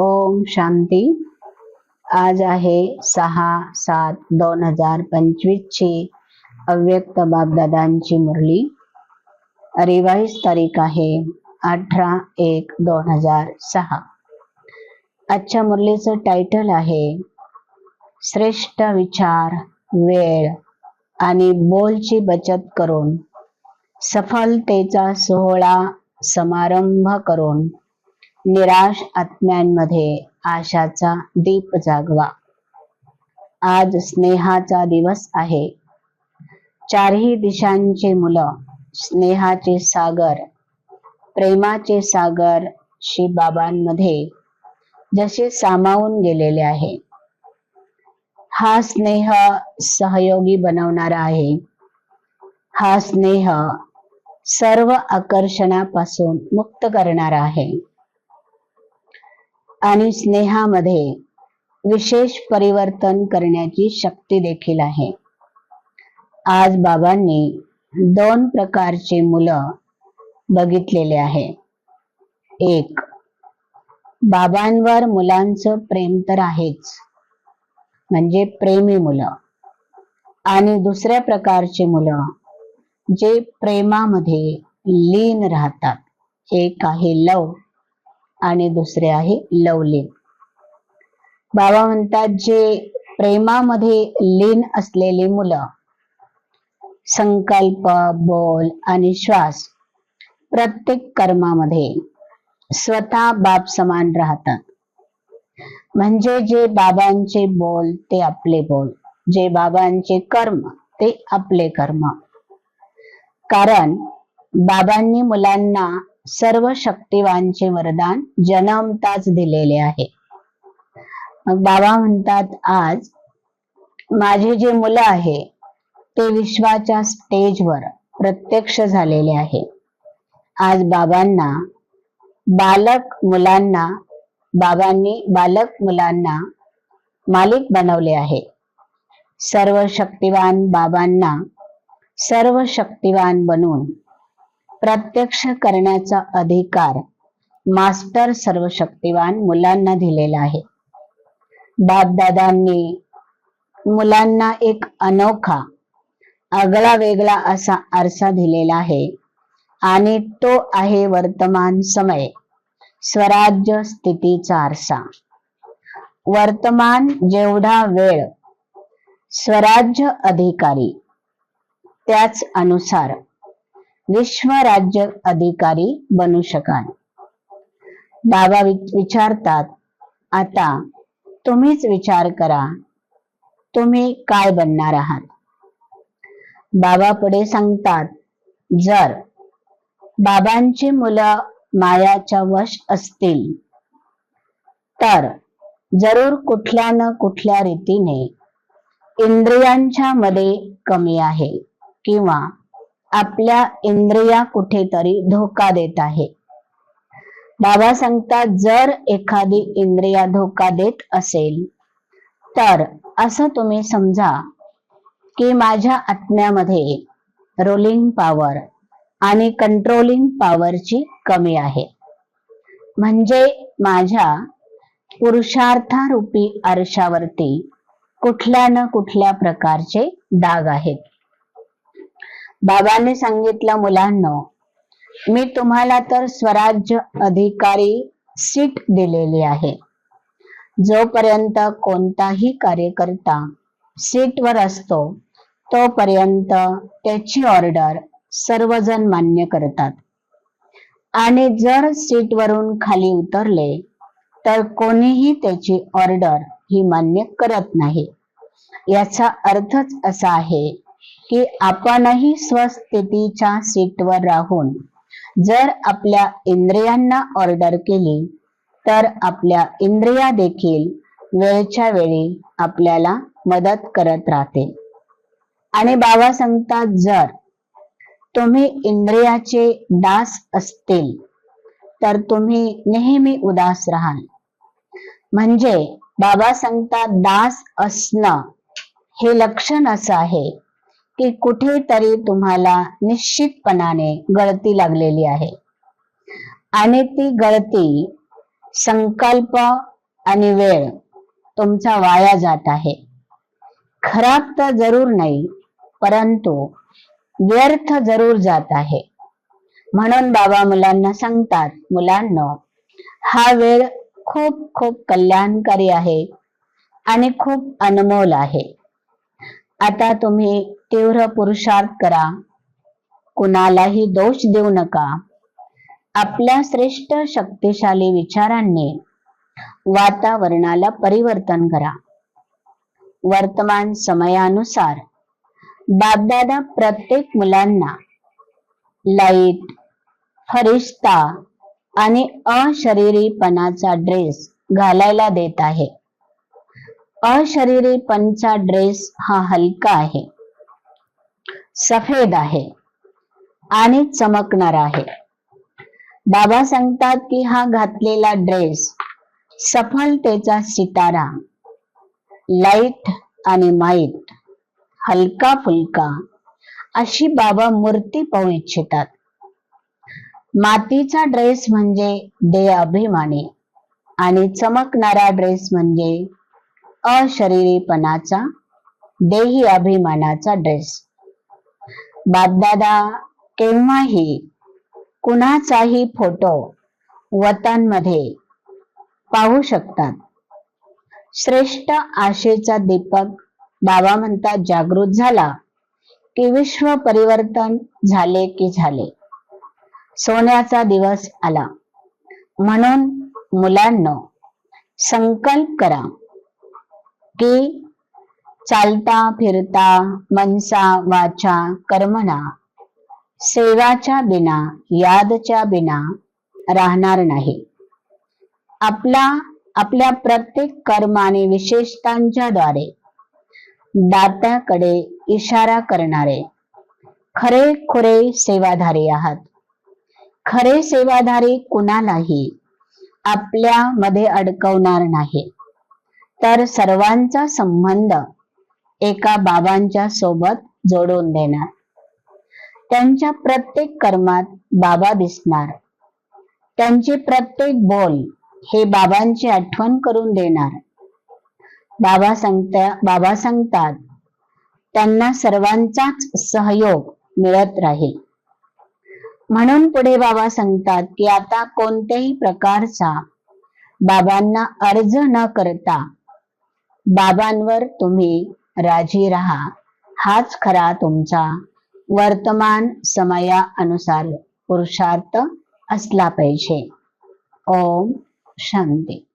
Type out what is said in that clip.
ओम शांती. आज आहे सहा सात दोन हजार पंचवीस ची अव्यक्त बापदादांची मुरली. रिवाईज तारीख आहे अठरा एक दोन हजार सहा. आजच्या मुरलीचं टायटल आहे श्रेष्ठ विचार वेळ आणि बोलची बचत करून सफलतेचा सोहळा समारंभ करून निराश आत्म्यांमध्ये आशाचा दीप जागवा. आज स्नेहाचा दिवस आहे. चारही दिशांचे मुलं स्नेहाचे सागर प्रेमाचे सागर श्री बाबांमध्ये जसे सामावून गेलेले आहे. हा स्नेह सहयोगी बनवणारा आहे. हा स्नेह सर्व आकर्षणापासून मुक्त करणारा आहे. आणि स्नेहामध्ये विशेष परिवर्तन करण्याची शक्ती देखील आहे. आज बाबांनी दोन प्रकारचे मुलं बघितलेले आहे. एक बाबांवर मुलांचं प्रेम तर आहेच म्हणजे प्रेमी मुलं. आणि दुसऱ्या प्रकारचे मुलं जे प्रेमामध्ये लीन राहतात एक आहे लव आणि दुसरे आहे लवलीन. बाबा म्हणतात जे प्रेमामध्ये लीन असलेली मुलं संकल्प बोल आणि श्वास प्रत्येक कर्मामध्ये स्वतः बाप समान राहतात. म्हणजे जे बाबांचे बोल ते आपले बोल. जे बाबांचे कर्म ते आपले कर्म. कारण बाबांनी मुलांना सर्व शक्तिवानचे वरदान जन्मताच दिलेले आहे. मग बाबा म्हणतात आज माझे जे मुलं आहे ते विश्वाच्या स्टेजवर प्रत्यक्ष झालेले आहे. आज बाबांना बालक मुलांना बाबांनी बालक मुलांना मालिक बनवले आहे. सर्व शक्तिवान बाबांना सर्व शक्तिवान बनून प्रत्यक्ष करण्याचा अधिकार मास्टर सर्व शक्तिवान मुलांना दिलेला आहे. बापदादांनी मुलांना एक अनोखा आगळा वेगळा असा आरसा दिलेला आहे आणि तो आहे वर्तमान समय स्वराज्य स्थितीचा आरसा. वर्तमान जेवढा वेळ स्वराज्य अधिकारी त्याच अनुसार विश्व राज्य अधिकारी बनू शकाल. बाबा विचारतात आता तुम्हीच विचार करा तुम्ही काय बनणार आहात? बाबा पुढे सांगतात जर बाबांची मुलं मायाच्या वश असतील तर जरूर कुठल्या न कुठल्या रीतीने इंद्रियांच्या मध्ये कमी आहे किंवा आपल्या इंद्रिया कुठेतरी धोका देत आहे. बाबा सांगतात जर एखादी इंद्रिया धोका देत असेल तर असं तुम्ही समजा की माझ्या आत्म्यामध्ये रोलिंग पॉवर आणि कंट्रोलिंग पॉवरची कमी आहे. म्हणजे माझ्या पुरुषार्थारूपी आरशावरती कुठल्या न कुठल्या प्रकारचे डाग आहेत. बाबांनी सांगितलं मुलांना मी तुम्हाला तर स्वराज्य अधिकारी सीट दिलेली आहे. जोपर्यंत कोणताही कार्यकर्ता सीटवर असतो तोपर्यंत त्याची ऑर्डर सर्वजण मान्य करतात. आणि जर सीटवरून खाली उतरले तर कोणीही त्याची ऑर्डर ही मान्य करत नाही. याचा अर्थच असा आहे की आपणही स्वस्थितीच्या सीटवर राहून जर आपल्या इंद्रियांना ऑर्डर केली तर आपल्या इंद्रिया देखील वेळच्या वेळी आपल्याला मदत करत राहते आणि बाबा सांगतात जर तुम्ही इंद्रियाचे दास असतील तर तुम्ही नेहमी उदास राहाल. म्हणजे बाबा सांगतात दास असणं हे लक्षण असं आहे की कुठेतरी तुम्हाला निश्चितपणाने गळती लागलेली आहे. आणि ती गळती संकल्प आणि वेळ तुमचा वाया जात आहे. खराब तर जरूर नाही परंतु व्यर्थ जरूर जात आहे. म्हणून बाबा मुलांना सांगतात मुलांना हा वेळ खूप खूप कल्याणकारी आहे आणि खूप अनमोल आहे. आता तुम्ही तीव्र पुरुषार्थ करा. कुणालाही दोष देऊ नका. आपल्या श्रेष्ठ शक्तिशाली विचारांनी वातावरणाला परिवर्तन करा. वर्तमान समयानुसार बापदादा प्रत्येक मुलांना लाइट फरिश्ता आणि अशरीरीपणाचा ड्रेस घालायला देत आहे. अशरीरीपणचा ड्रेस हा हलका आहे. सफेद आहे आणि चमकणार आहे. बाबा सांगतात की हा घातलेला ड्रेस सफलतेचा सितारा लाइट आणि माईट हलका फुलका अशी बाबा मूर्ती पाहू इच्छितात. मातीचा ड्रेस म्हणजे दे अभिमानी आणि चमकणारा ड्रेस म्हणजे अशरीरीपणाचा देही अभिमानाचा ड्रेस बापदादा केव्हाही कुणाचाही फोटो वतांमध्ये पाहू शकतात. श्रेष्ठ आशेचा दीपक बाबा म्हणतात जागृत झाला की विश्व परिवर्तन झाले की झाले. सोन्याचा दिवस आला. म्हणून मुलांना संकल्प करा. की चालता फिरता मनसा वाचा कर्मना सेवाच्या बिना यादच्या बिना राहणार नाही. आपला आपल्या प्रत्येक कर्म आणि विशेषतांच्या द्वारे दात्याकडे इशारा करणारे खरे खुरे सेवाधारी आहात. खरे सेवाधारी कुणालाही आपल्या मध्ये अडकवणार नाही. तर सर्वांचा संबंध एका बाबांच्या सोबत जोडून देणार. त्यांच्या प्रत्येक कर्मात बाबा दिसणार. त्यांचे प्रत्येक बोल हे बाबांची आठवण करून देणार. बाबा सांगता बाबा सांगतात त्यांना सर्वांचाच सहयोग मिळत राहील. म्हणून पुढे बाबा सांगतात की आता कोणत्याही प्रकारचा बाबांना अर्ज न करता बाबांवर तुम्ही राजी राहा. हाच खरा तुमचा वर्तमान समयानुसार पुरुषार्थ असला पाहिजे. ओम शांती.